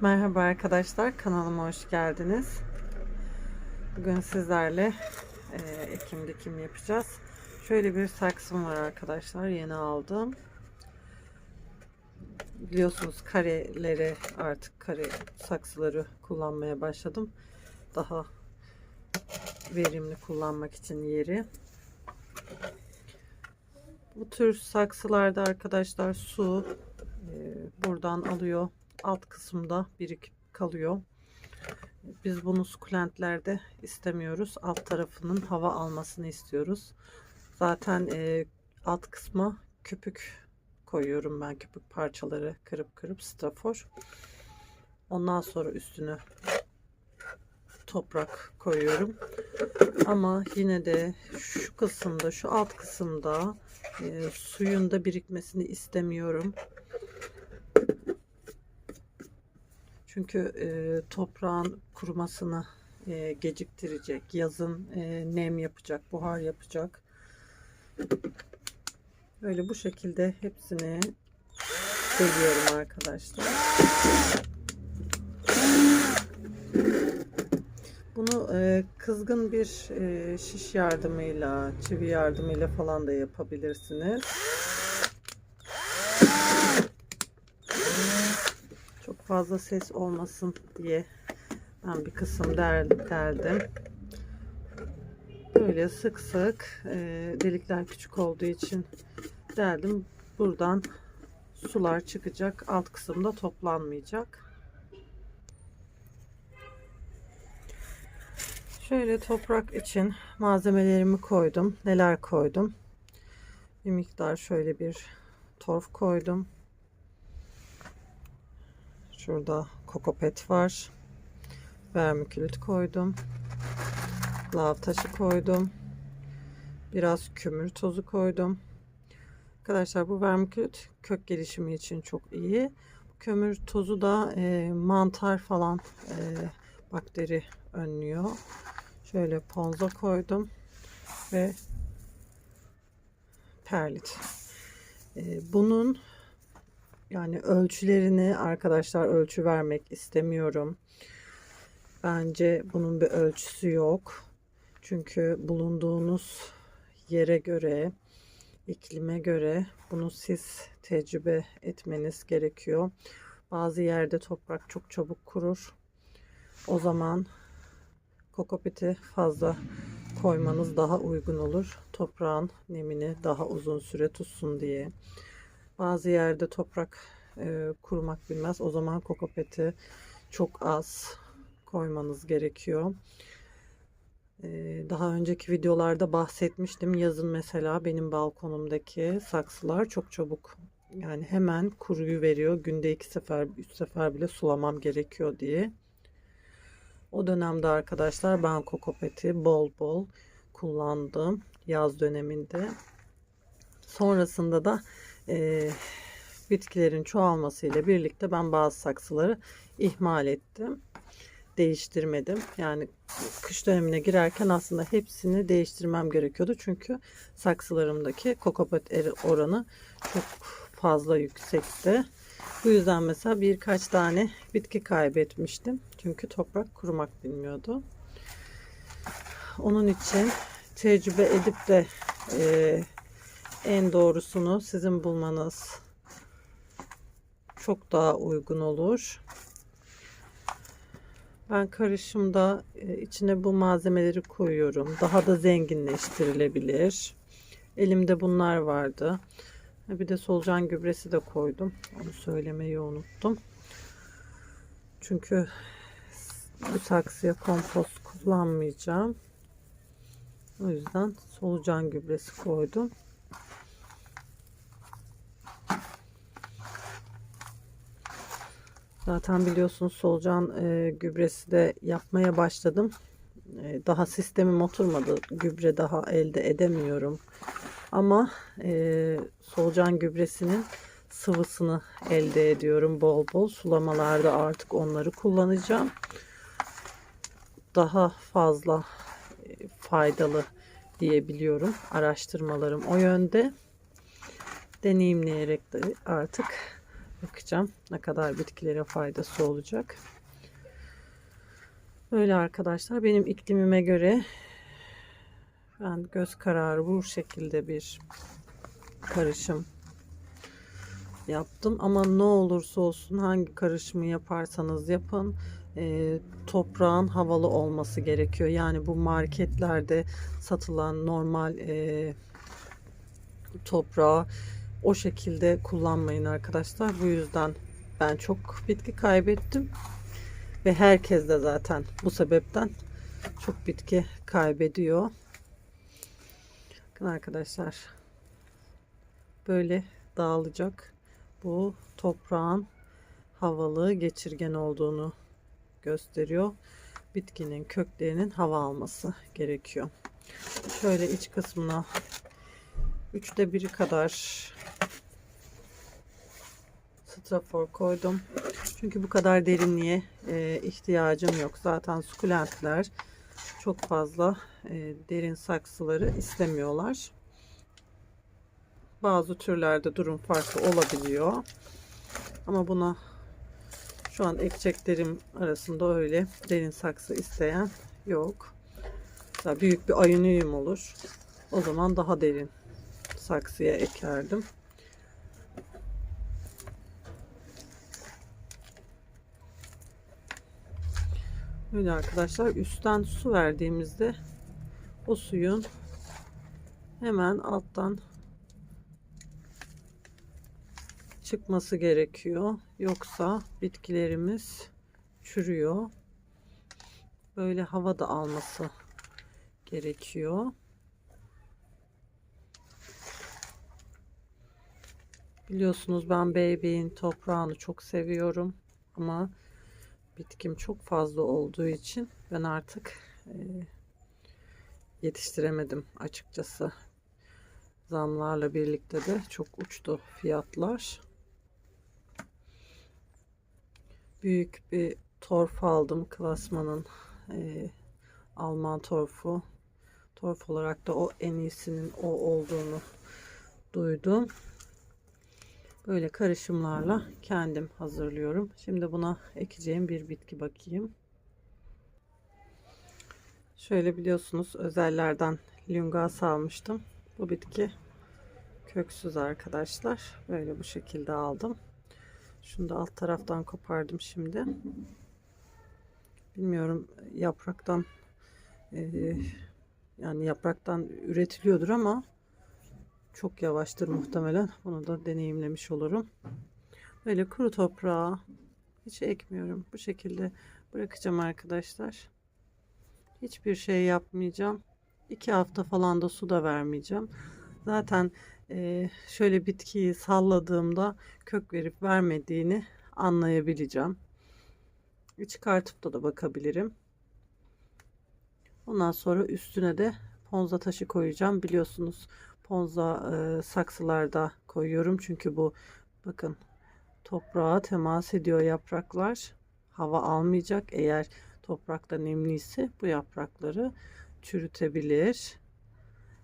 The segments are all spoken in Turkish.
Merhaba arkadaşlar, kanalıma hoş geldiniz. Bugün sizlerle e, ekim dikim yapacağız. Şöyle bir saksım var arkadaşlar, yeni aldım. Biliyorsunuz kareleri artık kare saksıları kullanmaya başladım. Daha verimli kullanmak için yeri. Bu tür saksılarda arkadaşlar su e, buradan alıyor alt kısımda birikip kalıyor. Biz bunu sukulentlerde istemiyoruz. Alt tarafının hava almasını istiyoruz. Zaten e, alt kısma köpük koyuyorum ben köpük parçaları kırıp kırıp strafor. Ondan sonra üstünü toprak koyuyorum. Ama yine de şu kısımda, şu alt kısımda e, suyun da birikmesini istemiyorum. Çünkü e, toprağın kurumasını e, geciktirecek. Yazın e, nem yapacak, buhar yapacak. Böyle bu şekilde hepsini deliyorum arkadaşlar. Bunu e, kızgın bir e, şiş yardımıyla, çivi yardımıyla falan da yapabilirsiniz. Fazla ses olmasın diye ben bir kısım del, deldim. Böyle sık sık e, delikler küçük olduğu için deldim. Buradan sular çıkacak. Alt kısımda toplanmayacak. Şöyle toprak için malzemelerimi koydum. Neler koydum? Bir miktar şöyle bir torf koydum. Şurada kokopet var. Vermikülit koydum. Lav taşı koydum. Biraz kömür tozu koydum. Arkadaşlar bu vermikülit kök gelişimi için çok iyi. Kömür tozu da e, mantar falan e, bakteri önlüyor. Şöyle ponza koydum ve perlit. E, bunun yani ölçülerini arkadaşlar ölçü vermek istemiyorum. Bence bunun bir ölçüsü yok. Çünkü bulunduğunuz yere göre, iklime göre bunu siz tecrübe etmeniz gerekiyor. Bazı yerde toprak çok çabuk kurur. O zaman kokopiti fazla koymanız daha uygun olur. Toprağın nemini daha uzun süre tutsun diye. Bazı yerde toprak e, kurumak bilmez. O zaman kokopeti çok az koymanız gerekiyor. E, daha önceki videolarda bahsetmiştim. Yazın mesela benim balkonumdaki saksılar çok çabuk yani hemen kuruyu veriyor. Günde iki sefer, üç sefer bile sulamam gerekiyor diye. O dönemde arkadaşlar ben kokopeti bol bol kullandım yaz döneminde. Sonrasında da e, bitkilerin çoğalmasıyla birlikte ben bazı saksıları ihmal ettim. Değiştirmedim. Yani kış dönemine girerken aslında hepsini değiştirmem gerekiyordu. Çünkü saksılarımdaki kokopet oranı çok fazla yüksekti. Bu yüzden mesela birkaç tane bitki kaybetmiştim. Çünkü toprak kurumak bilmiyordu. Onun için tecrübe edip de e, en doğrusunu sizin bulmanız çok daha uygun olur. Ben karışımda e, içine bu malzemeleri koyuyorum. Daha da zenginleştirilebilir. Elimde bunlar vardı. Bir de solucan gübresi de koydum. Onu söylemeyi unuttum. Çünkü bu saksıya kompost kullanmayacağım. O yüzden solucan gübresi koydum. Zaten biliyorsunuz solucan e, gübresi de yapmaya başladım. E, daha sistemim oturmadı. Gübre daha elde edemiyorum. Ama e, solucan gübresinin sıvısını elde ediyorum bol bol. Sulamalarda artık onları kullanacağım. Daha fazla e, faydalı diyebiliyorum. Araştırmalarım o yönde. Deneyimleyerek de artık Bakacağım ne kadar bitkilere faydası olacak. Böyle arkadaşlar benim iklimime göre ben göz kararı bu şekilde bir karışım yaptım ama ne olursa olsun hangi karışımı yaparsanız yapın e, toprağın havalı olması gerekiyor. Yani bu marketlerde satılan normal e, toprağı o şekilde kullanmayın arkadaşlar. Bu yüzden ben çok bitki kaybettim ve herkes de zaten bu sebepten çok bitki kaybediyor. Bakın arkadaşlar böyle dağılacak. Bu toprağın havalı geçirgen olduğunu gösteriyor. Bitkinin köklerinin hava alması gerekiyor. Şöyle iç kısmına üçte biri kadar strafor koydum. Çünkü bu kadar derinliğe e, ihtiyacım yok. Zaten sukulentler çok fazla e, derin saksıları istemiyorlar. Bazı türlerde durum farklı olabiliyor. Ama buna şu an ekeceklerim arasında öyle derin saksı isteyen yok. Mesela büyük bir ayonium olur. O zaman daha derin saksıya ekerdim. Böyle arkadaşlar üstten su verdiğimizde o suyun hemen alttan çıkması gerekiyor. Yoksa bitkilerimiz çürüyor. Böyle hava da alması gerekiyor. Biliyorsunuz ben bebeğin toprağını çok seviyorum ama bitkim çok fazla olduğu için ben artık e, yetiştiremedim açıkçası. Zamlarla birlikte de çok uçtu fiyatlar. Büyük bir torf aldım klasmanın e, Alman torfu. Torf olarak da o en iyisinin o olduğunu duydum. Böyle karışımlarla kendim hazırlıyorum. Şimdi buna ekeceğim bir bitki bakayım. Şöyle biliyorsunuz özellerden lyungas almıştım. Bu bitki köksüz arkadaşlar. Böyle bu şekilde aldım. Şunu da alt taraftan kopardım şimdi. Bilmiyorum yapraktan e, yani yapraktan üretiliyordur ama çok yavaştır muhtemelen. Bunu da deneyimlemiş olurum. Böyle kuru toprağa hiç ekmiyorum. Bu şekilde bırakacağım arkadaşlar. Hiçbir şey yapmayacağım. İki hafta falan da su da vermeyeceğim. Zaten e, şöyle bitkiyi salladığımda kök verip vermediğini anlayabileceğim. Çıkartıp da da bakabilirim. Ondan sonra üstüne de ponza taşı koyacağım. Biliyorsunuz ponza e, saksılarda koyuyorum. Çünkü bu bakın toprağa temas ediyor yapraklar. Hava almayacak. Eğer toprakta nemliyse bu yaprakları çürütebilir.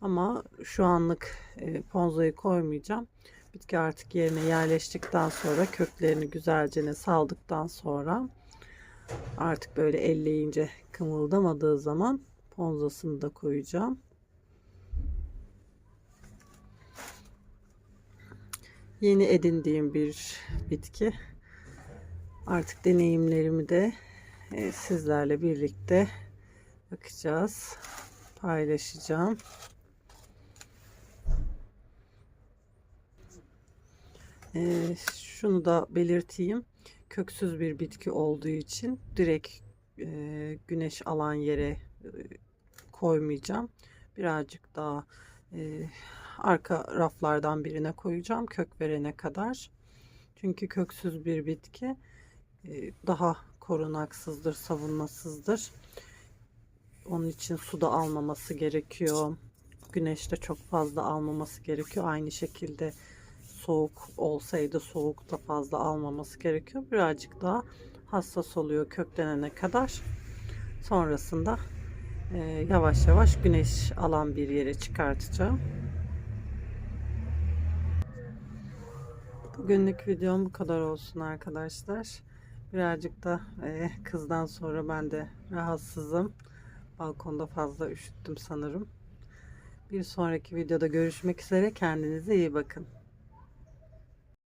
Ama şu anlık e, ponzayı koymayacağım. Bitki artık yerine yerleştikten sonra köklerini güzelce saldıktan sonra artık böyle elleyince kımıldamadığı zaman ponzasını da koyacağım. Yeni edindiğim bir bitki. Artık deneyimlerimi de e, sizlerle birlikte bakacağız. Paylaşacağım. Ee, şunu da belirteyim. Köksüz bir bitki olduğu için direkt e, güneş alan yere e, koymayacağım. Birazcık daha e, arka raflardan birine koyacağım kök verene kadar. Çünkü köksüz bir bitki e, daha korunaksızdır, savunmasızdır. Onun için su da almaması gerekiyor. Güneşte çok fazla almaması gerekiyor. Aynı şekilde soğuk olsaydı soğuk da fazla almaması gerekiyor. Birazcık daha hassas oluyor köklenene kadar. Sonrasında e, yavaş yavaş güneş alan bir yere çıkartacağım. Bugünlük videom bu kadar olsun arkadaşlar. Birazcık da e, kızdan sonra ben de rahatsızım. Balkonda fazla üşüttüm sanırım. Bir sonraki videoda görüşmek üzere. Kendinize iyi bakın.